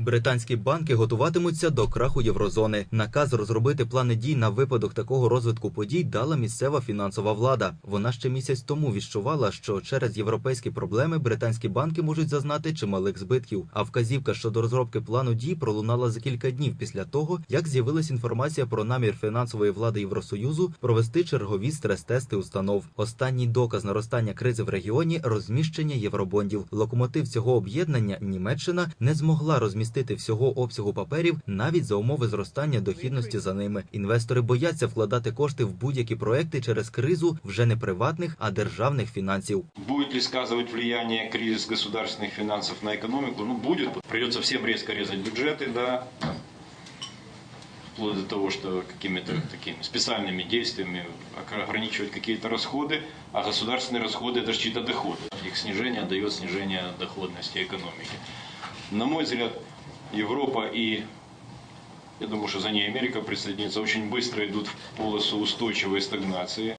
Британські банки готуватимуться до краху єврозони. Наказ розробити плани дій на випадок такого розвитку подій дала місцева фінансова влада. Вона ще місяць тому віщувала, що через європейські проблеми британські банки можуть зазнати чималих збитків. А вказівка щодо розробки плану дій пролунала за кілька днів після того, як з'явилась інформація про намір фінансової влади Євросоюзу провести чергові стрес-тести установ. Останній доказ наростання кризи в регіоні розміщення євробондів. Локомотив цього об'єднання Німеччина не змогла розмістити всього обсягу паперів навіть за умови зростання дохідності за ними. Інвестори бояться вкладати кошти в будь-які проекти через кризу вже не приватних, а державних фінансів. Будет ли сказывать влияние кризис государственных финансов на экономику? Ну, будет. Придется всем резко резать бюджеты, да, вплоть до того, что какими-то такими специальными действиями ограничивать какие-то расходы, а государственные расходы это же чьи-то доходы. Их снижение дает снижение доходности экономики. На мой взгляд, Европа и я думаю, что за ней Америка присоединится, очень быстро идут в полосу устойчивой стагнации.